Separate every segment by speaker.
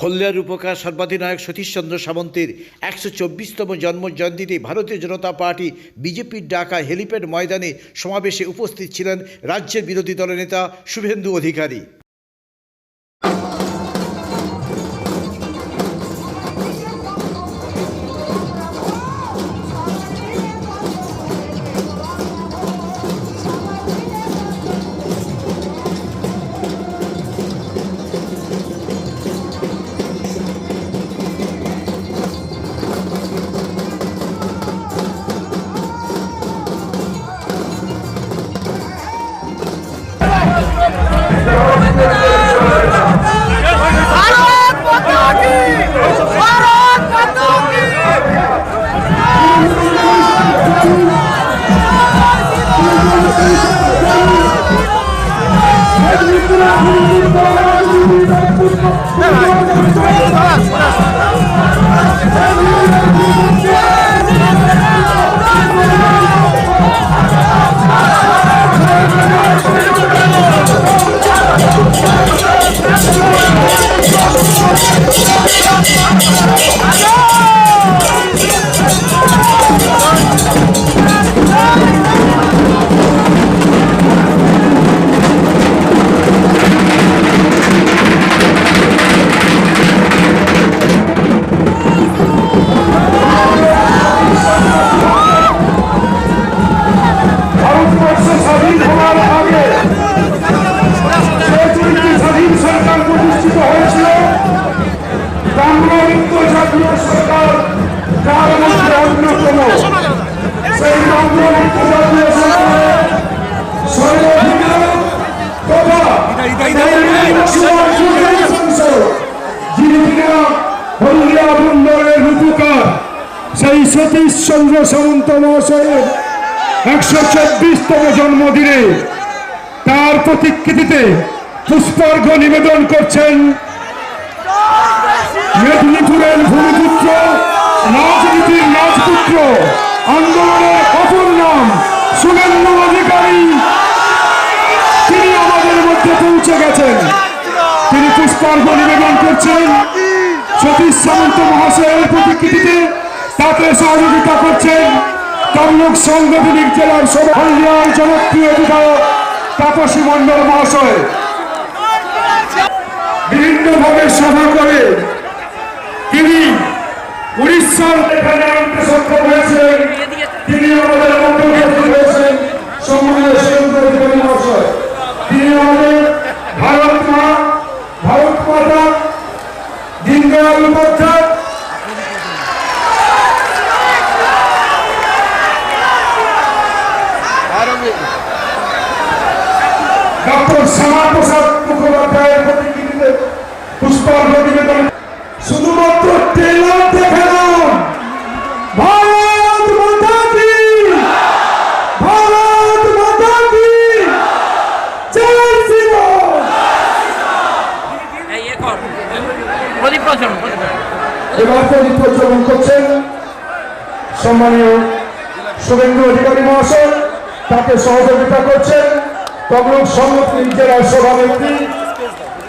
Speaker 1: হলদিয়ার উপকার সর্বাধিনায়ক সতীশচন্দ্র সামন্তের একশো চব্বিশতম জন্মজয়ন্তীতে ভারতীয় জনতা পার্টি বিজেপির ডাকা হেলিপ্যাড ময়দানে সমাবেশে উপস্থিত ছিলেন রাজ্যের বিরোধী দলনেতা শুভেন্দু অধিকারী।
Speaker 2: ভারতবর্ষ সতীশ চন্দ্র সামন্ত মহাশয়ের একশো চব্বিশতম জন্মদিনে তার প্রতিকৃতিতে পুষ্পার্ঘ নিবেদন করছেন মেদিনীপুরের ভূমিপুত্র, রাজনীতির রাজপুত্র আন্দোলনের অপর নাম সুরেন্দ্র অধিকারী। তিনি আমাদের মধ্যে পৌঁছে গেছেন। তিনি পুষ্পার্ঘ নিবেদন করছেন। সতীশ সামন্ত মহাশয়ের প্রতিকৃতিতে তাকে সহযোগিতা করছেন তমলুক সাংগঠনিক জেলার সভার জনপ্রিয় বিধায়ক তাপসী মন্ডল মহাশয়। বিভিন্নভাবে সভা করে তিনি উড়িষ্যার সক্ষম হয়েছেন, তিনি আমাদের উপস্থিত হয়েছেন। সম্মানীয়
Speaker 3: প্রদীপ প্রচলন
Speaker 2: এবার প্রদীপ প্রজ্বলন করছেন সম্মানীয় শুভেন্দু অধিকারী মহাশয়, তাকে সহযোগিতা করছেন তমলুক সংগঠন জেলার সভানেত্রী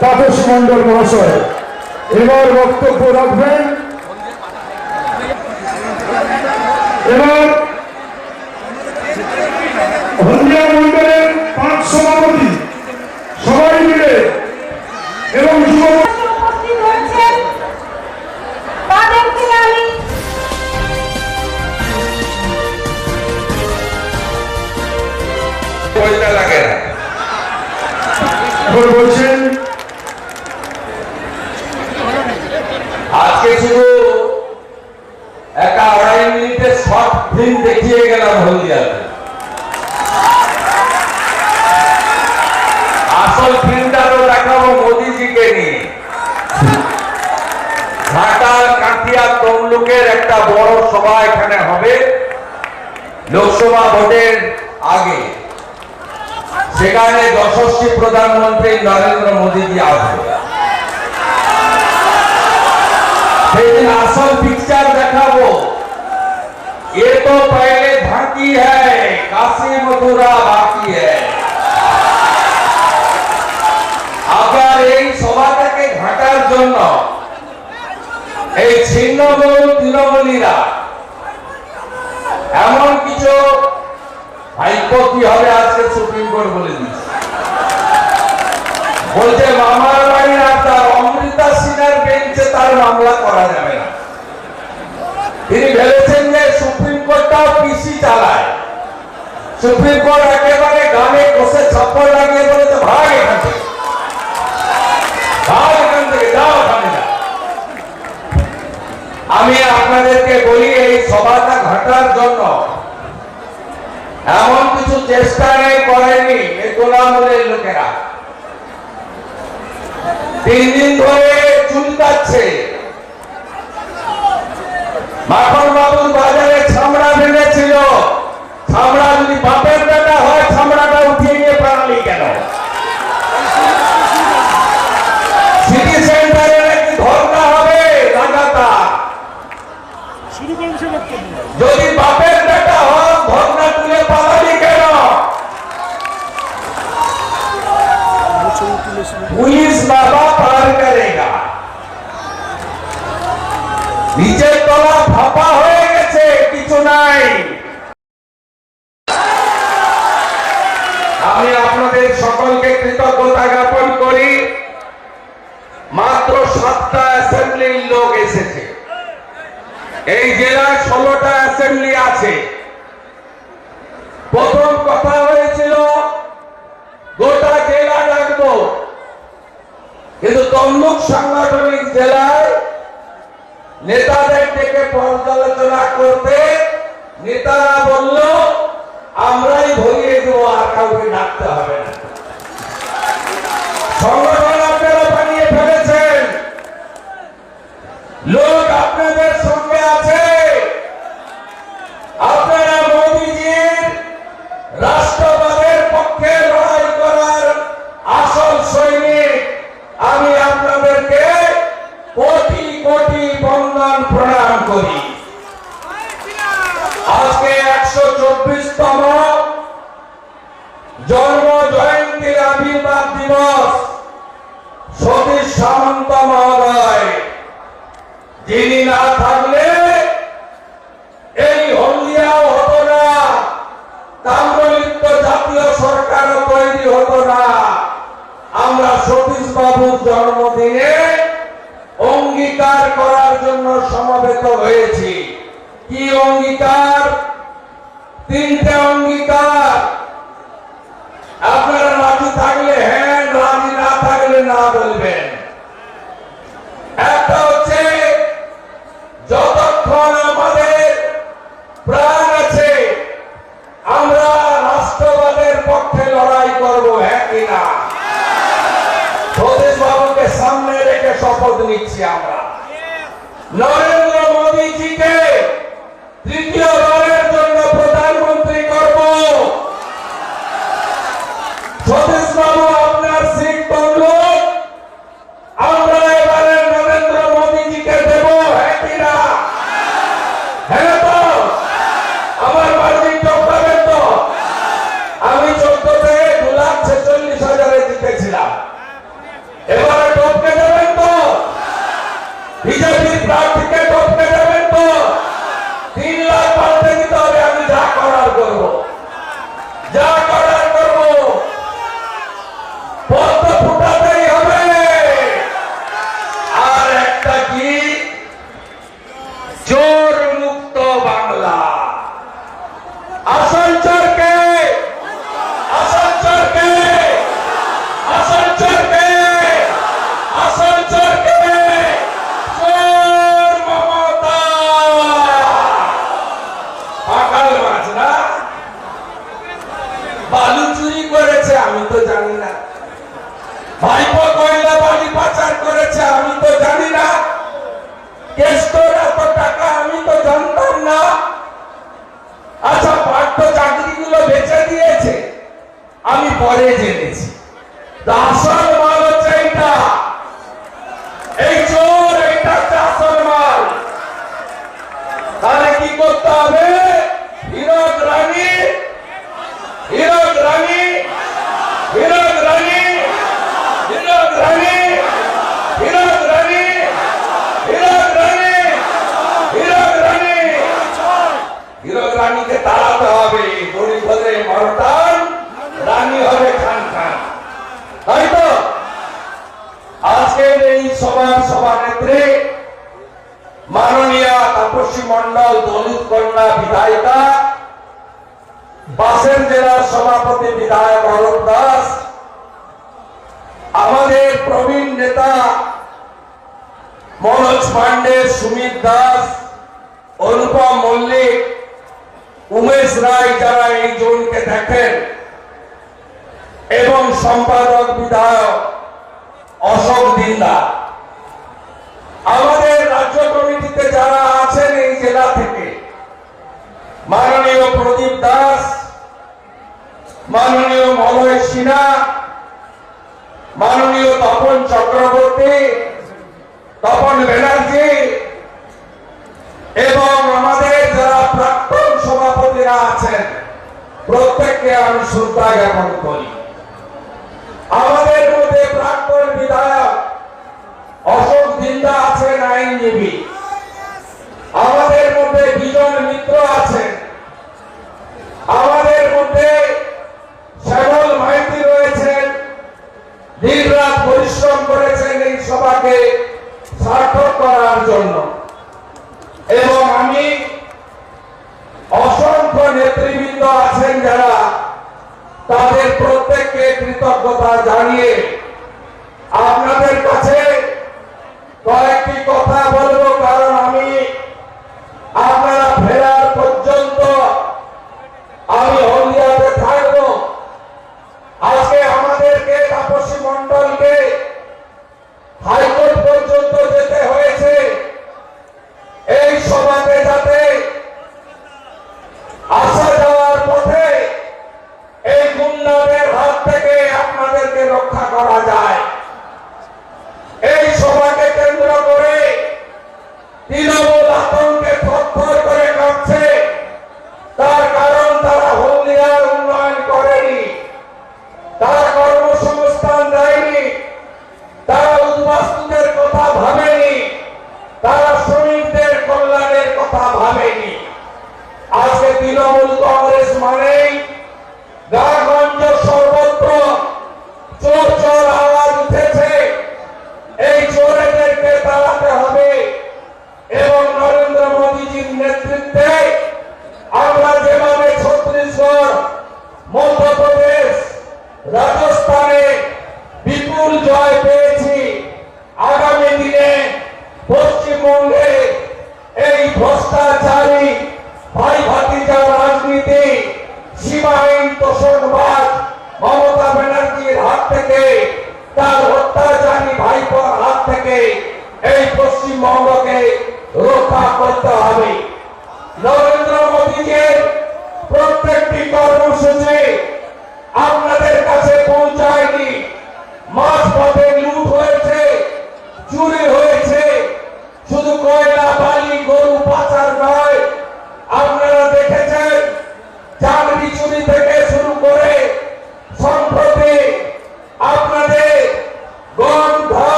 Speaker 2: তাপসী মন্ডল মহাশয়। এবার বক্তব্য রাখবেন। এবার হলদিয়া মন্ডলের পাঁচ সভাপতি সবাই মিলে এবং যুব
Speaker 4: পয়সা লাগে না।
Speaker 2: এখন বলছেন,
Speaker 4: আজকে শুধু একটা আড়াই মিনিটের শর্ট ফিল্ম দেখিয়ে গেলাম হলদিয়াতে। আসল ফিল্মটা দেখাবো মোদিজিকে নিয়ে। ঢাকার কাঁথিয়া তমলুকের একটা বড় সভা এখানে হবে। লোকসভা ভোটের আগে। সেখানে যশস্বী প্রধানমন্ত্রী নরেন্দ্র মোদীজি আসবে সেদিন আসল पिक्चर দেখাবো ये तो पहले झांकी है काशी मथुरा बाकी है আবার এই সভাটাকে ঘাটার জন্য এই ছিন্নমূল তৃণমূলীরা এমন কিছু ভাইপো হবে আজকে সুপ্রিম কোর্ট বলে দিচ্ছে বলছে, মামার বাড়ির আপনার অমৃতা সিনহার বেঞ্চে তার মামলা করা যাবে না। তিনি ভেবেছেন যে সুপ্রিম কোর্টটাও পিসি চালায়। সুপ্রিম কোর্ট একেবারে গানে কষে ছাপ্পড় লাগিয়ে বলেছে, ভাগ এখান থেকে। ভাগ এখান থেকে, যাও ওখানে আমি আপনাদেরকে বলি, এই সভাটা ঘটার জন্য এমন কিছু চেষ্টা নেই করেনি এই লোকেরা। তিন দিন ধরে চুল কাটছে। মাখন বাবুর বাজারে আপনাদের সকলকে কৃতজ্ঞতা জ্ঞাপন করি। মাত্র সাতটা অ্যাসেম্বলির লোক এসেছে। এই জেলায় ষোলোটা অ্যাসেম্বলি আছে। প্রথম কথা হয়েছিল, গোটা জেলা রাখব কিন্তু তমলুক সাংগঠনিক জেলায় নেতাদের ডেকে পর্যালোচনা করতে নেতারা বলল আমরাই ভরিয়ে দেবো আর কাউকে ডাকতে হবে না। সংগঠন সমবেত হয়েছি? কি অঙ্গীকার? তিনটে অঙ্গীকার। আপনারা রাজি থাকলে হ্যাঁ রাজি না থাকলে না বলবেন। একটা হচ্ছে, যতক্ষণ আমাদের প্রাণ আছে, আমরা রাষ্ট্রবাদের পক্ষে লড়াই করব হ্যাঁ কিনা স্বদেশ বাবুকে সামনে রেখে শপথ নিচ্ছি আমরা। নরেন্দ্র মোদীজিকে মনোজ পান্ডে, সুমিত দাস অনুপম মল্লিক, উমেশ রায় যারা এই জোনকে দেখেন, এবং সম্পাদক বিধায়ক অশোক দিন্দা আমাদের রাজ্য কমিটিতে যারা আছেন এই জেলা থেকে, মাননীয় প্রদীপ দাস, মাননীয় মলয় সিনহা, মাননীয় তপন চক্রবর্তী তপন ব্যানার্জি এবং আমাদের যারা প্রাক্তন সভাপতিরা আছেন, প্রত্যেককে আমি শ্রদ্ধা জ্ঞাপন করি। আমাদের মধ্যে প্রাক্তন বিধায়ক অশোক জিন্দা আছেন, আইনজীবী। আমাদের মধ্যে বিজন মিত্র আছেন। আমাদের মধ্যে শ্যামল মাইতি রয়েছেন। দিন রাত পরিশ্রম করেছেন এই সভাকে। সার্থক করার জন্য। এবং আমি অসংখ্য নেতৃবৃন্দ আছেন যারা তাদের প্রত্যেককে কৃতজ্ঞতা জানিয়ে আপনার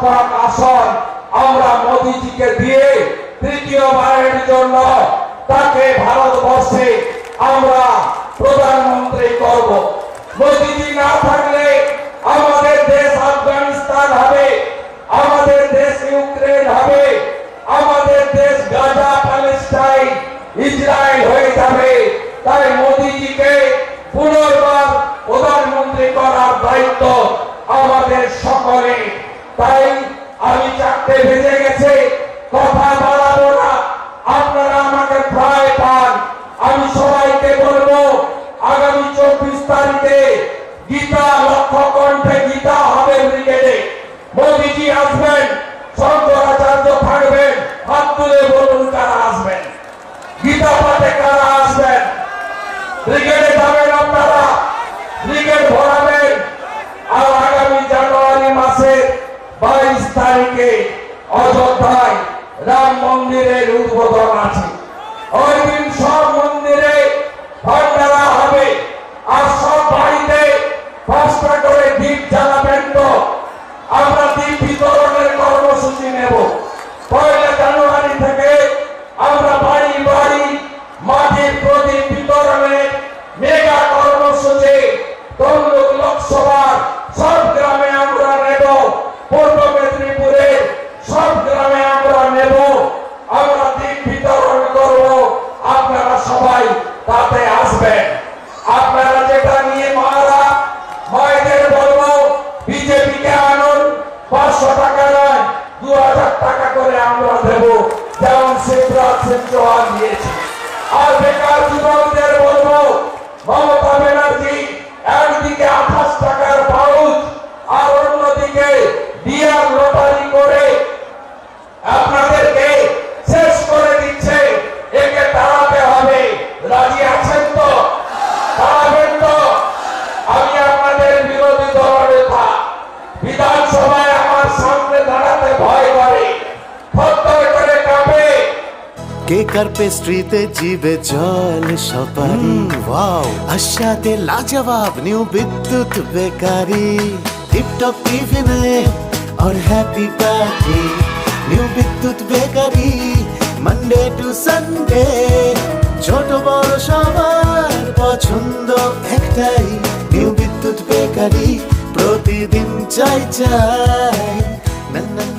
Speaker 4: সংখ্যক আসন আমরা মোদিজিকে দিয়ে তৃতীয়বারের জন্য তাকে ভারতবর্ষে আমরা প্রধানমন্ত্রী করব। মোদিজি না থাকলে আমাদের দেশ আফগানিস্তান হবে, আমাদের দেশ ইউক্রেন হবে, আমাদের দেশ গাজা, প্যালেস্টাইন, ইসরায়েল হয়ে যাবে। তাই মোদিজিকে পুনর্বার প্রধানমন্ত্রী করার দায়িত্ব আমাদের সকলে তাই আমি চাকরি ভেজে গেছে, কথা বাড়াবো না। আপনারা আমাকে ভয় পান। আমি সবাইকে বলব, আগামী চব্বিশ তারিখে গীতা মন্দিরের উদ্বোধন আছে। ওই দিন সব মন্দিরে বিধানসভায় আমার সামনে দাঁড়াতে ভয় করে থরথর করে কাঁপে
Speaker 5: কেকার পেস্ট্রিতে জিবে জল সপারি ওয়াও আশাতে লাজবাব নিউ বিদ্যুৎ বেকারি টিপটপ টিফিনে और happy party new Bidyut bakery Monday to Sunday ছোট বড় সবার পছন্দ একটাই নিউ বিদ্যুৎ বেকারি প্রতিদিন চাই চাই। না